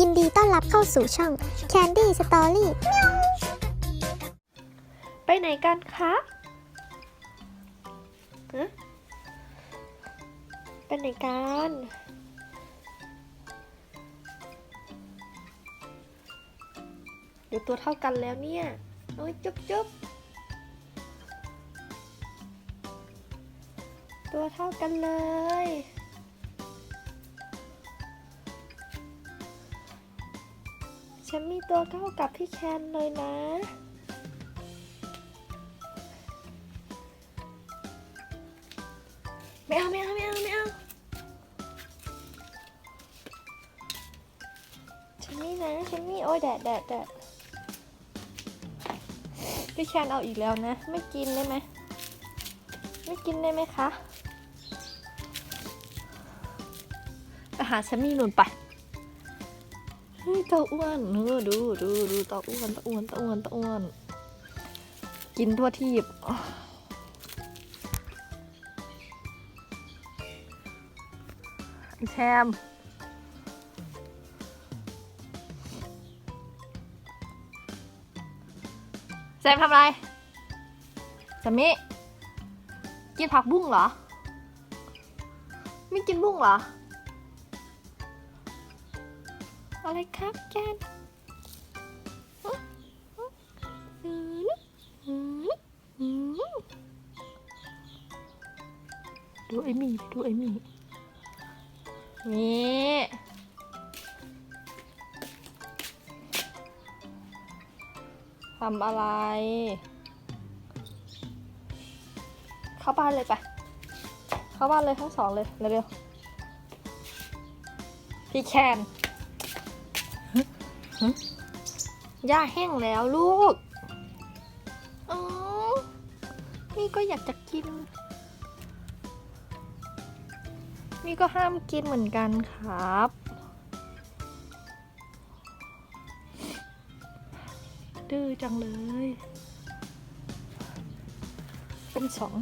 ยินดีต้อนรับเข้าสู่ช่อง Candy Story ไปไหนกันคะไปไหนกันเดี๋ยวตัวเท่ากันแล้วเนี่ย โอ้ยจุ๊บจุ๊บตัวเท่ากันเลย ฉันมีตัวเท่ากับพี่แคนเลยนะ ไม่เอาไม่เอาไม่เอาไม่เอาฉันนี่นะฉันนี่โอ้ยแดดแดดแดดพี่แคนเอาอีกแล้วนะ ไม่กินได้ไหมไม่กินได้ไหมคะไปหารฉันนี่หนุนไป เฮ้ยตาอ้วนเออดูดูดูตาอ้วนตาอ้วนตาอ้วนตาอ้วน กินทั่วทีบแชมแซมทำไรแซมมี่กินผักบุ้งเหรอ ไม่กินบุ้งเหรอ อะไรครับแกนดูไอ้มีดูไอ้มีนี่ทำอะไร เข้าบ้านเลยไปเข้าบ้านเลยทั้งสองเลยเร็วๆพี่แคน หญ้าแห้งแล้วลูก อ๋อ นี่ก็อยากจะกิน นี่ก็ห้ามกินเหมือนกันครับ ดื้อจังเลย เป็นสอง